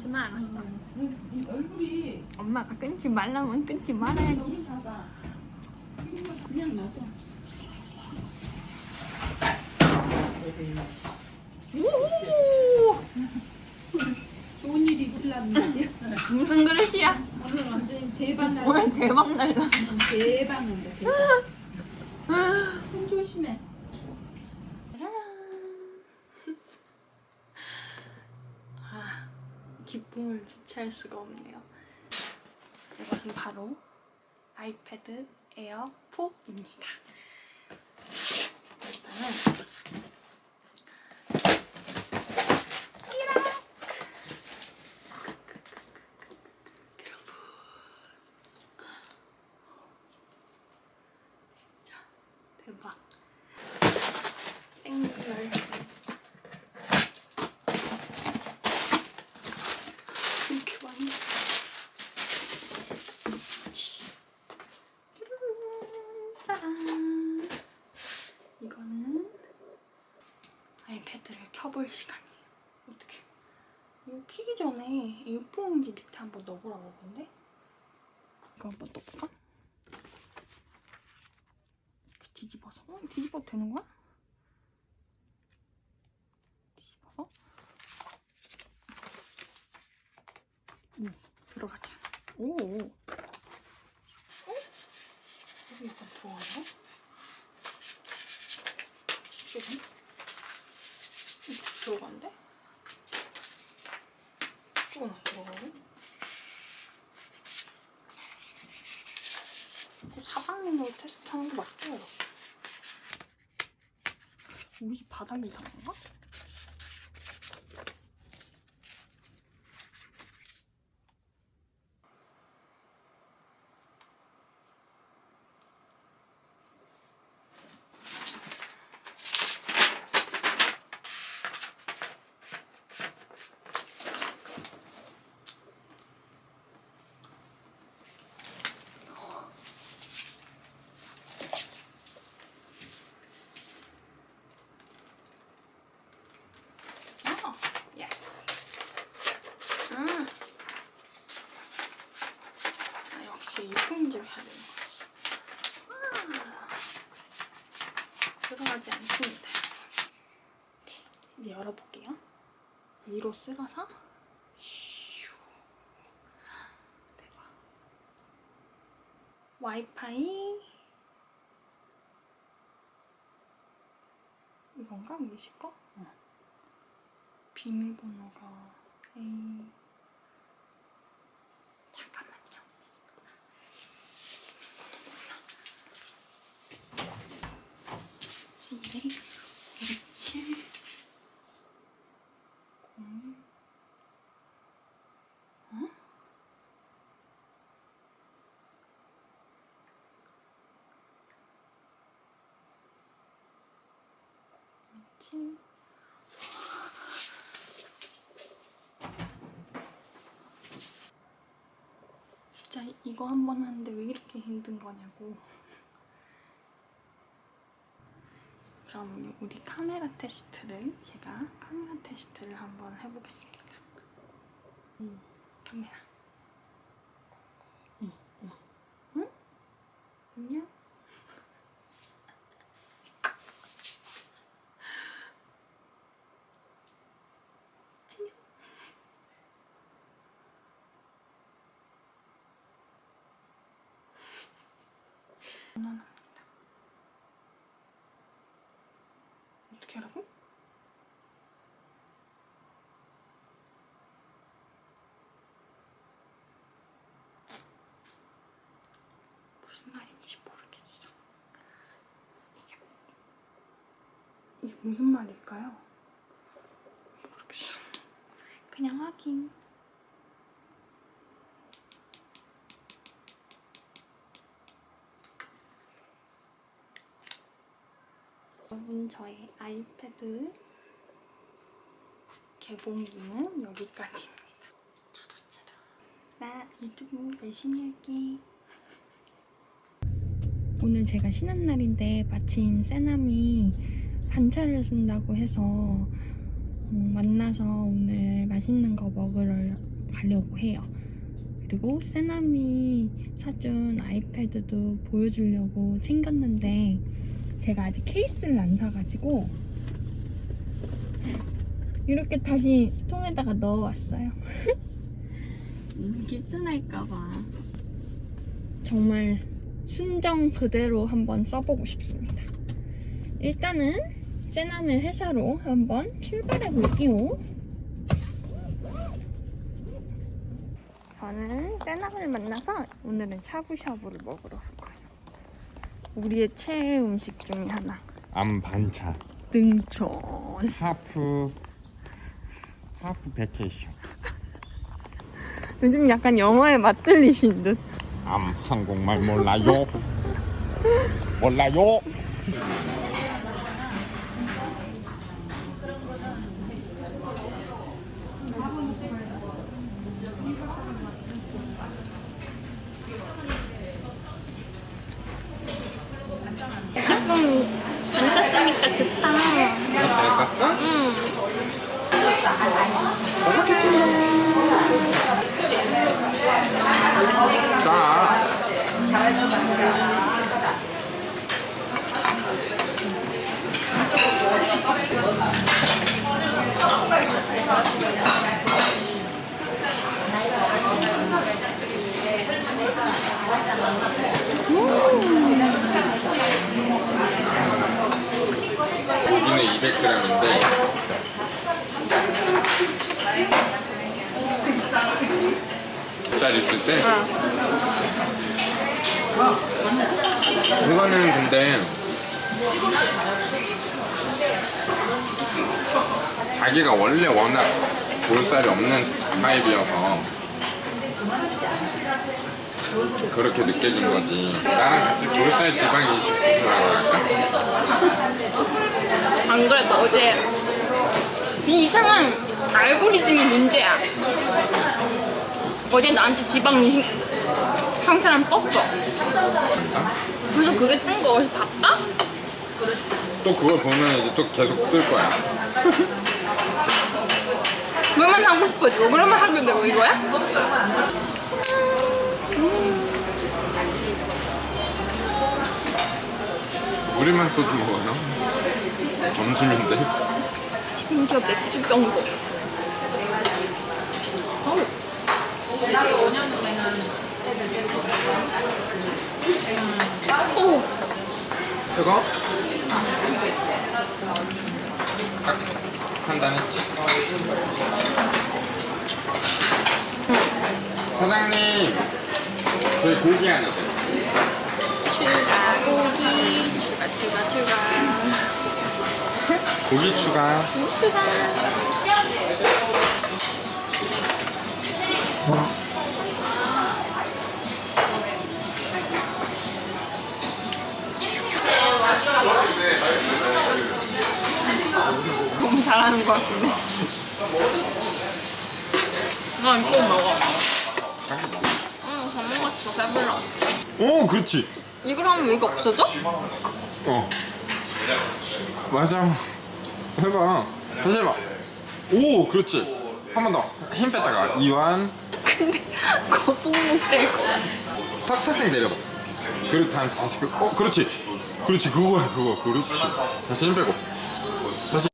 끊지만 않았어. 응, 얼굴이 엄마가 끊지 말라면 끊지 말아야지. 너무 작아. 그냥 놔둬. 좋은 일이 있으려면. 무슨 그릇이야? 오늘 완전히 대박 날 오늘 대박 날라. 대박 난다, 대박. 손 조심해. 아, 주체할 수가 없네요. 이것은 바로 아이패드 에어 4입니다. 일단은 대박 생별 이렇게 많이 짜란 이거는 아이패드를 켜볼 시간이에요 어떻게 이거 키기 전에 A4용지 밑에 한번 넣어보라고 그러는데 이거 한번 넣어볼까? 뒤집어서 어? 뒤집어도 되는 거야? 뒤집어서 오 들어가지 않아 오 어? 여기 약간 들어가네? 지금? 이렇게 들어간대? 이건 안 들어가고? 이거 사방면으로 테스트하는 거 맞죠? 옷이 이상한가? 아, 예스. 음. 아, 역시 유품질 해야 되는 거지. 들어가지 않습니다. 이제 열어볼게요. 위로 쓸어서. 와이파이 이건가 우리 집 거? 어. 비밀번호가 A 잠깐만요. C 7 0 어? 칠 진짜 이거 한 번 하는데 왜 이렇게 힘든 거냐고. 그럼 우리 카메라 테스트를 제가 카메라 테스트를 한번 해보겠습니다. 음, 카메라. 응, 응, 응? 안녕. 무난합니다. 어떻게 하라고? 무슨 말인지 모르겠어. 이게 이게 무슨 말일까요? 모르겠어. 그냥 확인. 여러분 저의 아이패드 개봉기는 여기까지입니다. 짜라짜라. 나 유튜브 열심히 할게. 오늘 제가 쉬는 날인데 마침 세남이 반차를 쓴다고 해서 음, 만나서 오늘 맛있는 거 먹으러 가려고 해요. 그리고 세남이 사준 아이패드도 보여주려고 챙겼는데 제가 아직 케이스를 안 사가지고 이렇게 다시 통에다가 넣어왔어요. 기스날까봐. 정말 순정 그대로 한번 써보고 싶습니다. 일단은 세남의 회사로 한번 출발해 볼게요. 저는 세남을 만나서 오늘은 샤브샤브를 먹으러 갈 거예요. 우리의 최애 음식 중에 하나. 암 반찬 등촌. 하프 하프 베케이션 요즘 약간 영어에 맞들리신 듯. 암 한국말 몰라요 몰라요 조금 앉았으니까 좋다. 잘 쌌어? 응. 자 여기는 200g인데. 짤 있을 때? 이거는 근데 자기가 원래 워낙 볼살이 없는 타입이어서 그렇게 느껴진 거지 나랑 같이 볼살 지방 이식 수술하러 갈까? 안 그래도 어제 이 이상한 알고리즘이 문제야. 어제 나한테 지방 이식 한 사람 떴어. 그래서 그게 뜬 거 어디서 봤다? 또 그걸 보면 이제 또 계속 뜰 거야 그러면 하고 싶어지. 그러면 하게 되고 이거야? 우리만 소주 먹어요? 점심인데? 심지어 맥주 병도. 어우. 오, 뜨거? 딱 판단했지? 사장님 저희 고기 하나 더 추가 고기, 추가 추가 추가. 고기 추가 추가. 너무 잘하는 것 같은데. 나 이거 먹어. 응, 다 먹었어. 배불러. 오 그렇지 이걸 하면 왜 이거 없어져? 어. 맞아. 해봐. 다시 해봐. 오 그렇지. 한 번 더. 힘 뺐다가. 이완. 근데 거북목 될 거야. 탁 살짝 내려봐. 그리고 다시 다시 그, 어 그렇지. 그렇지. 그거야 그거. 그렇지. 다시 힘 빼고. 다시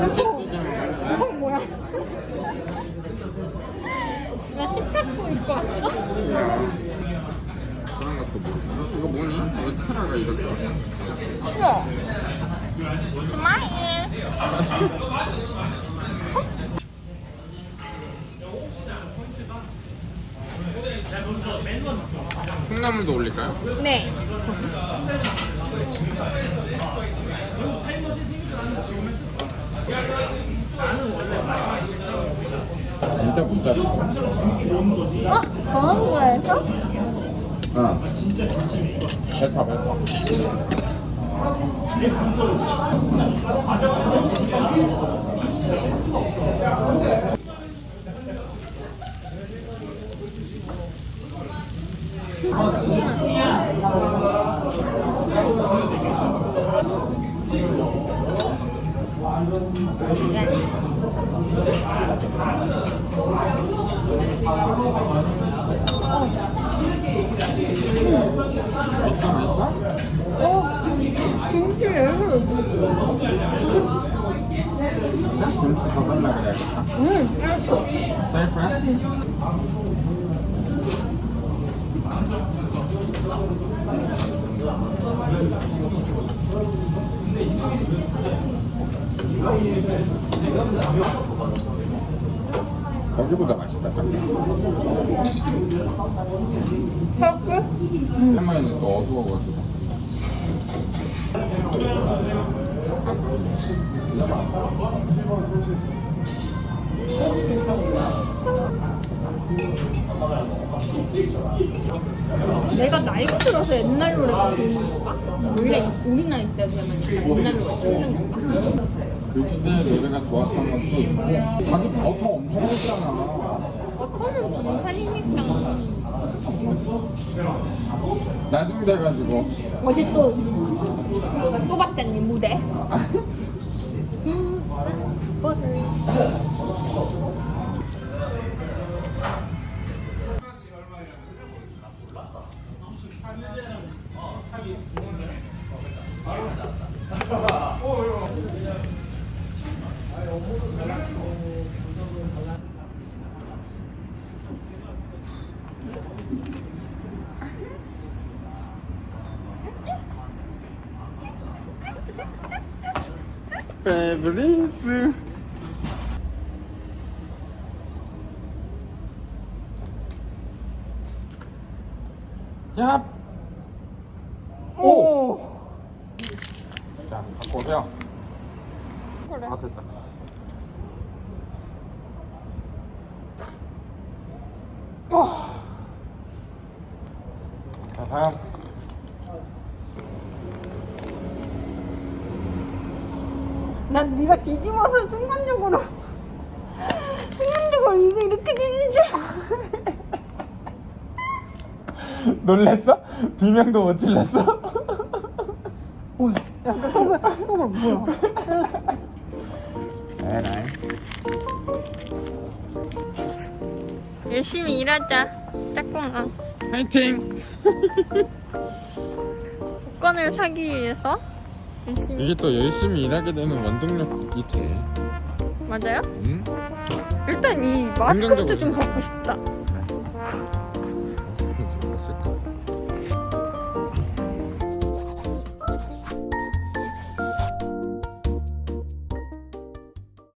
어, 뭐야? 나 식탁보 입고 왔어? 그런 것도 모르고 이거 뭐니? 왜 테라가 이렇게 우와. 스마일. 콩나물도 올릴까요? 네. 진짜 문자 어? 강원도에서? 어 뱉어 뱉어 김치 예술. 거기보다 셀프? 할머니는 또 어두워가지고 내가 나이 들어서 옛날 노래가 좋은 건가? 원래 우리 나이 때면 옛날 노래가 좋은 건가? 그 시대의 노래가 좋았던 것도 있고 자기 버터 엄청 했잖아 나중에 돼가지고 어제 또 뽑았잖니 무대 음, 뽀를 페브리즈 야! 오. 자, 갖고 오세요. 그래. 아, 됐다. 자, 다음. 난 네가 뒤집어서 순간적으로 순간적으로 이거 이렇게 되는 줄. 놀랬어? 비명도 못 질렀어? 뭐야? 약간 속을 속을 뭐야? 에라이. 열심히 일하자. 짝꿍아. 화이팅! 복권을 사기 위해서 열심히. 이게 또 열심히 일하게 되는 원동력이 돼. 맞아요? 응? 일단 이 마스크부터 좀 벗고 싶다.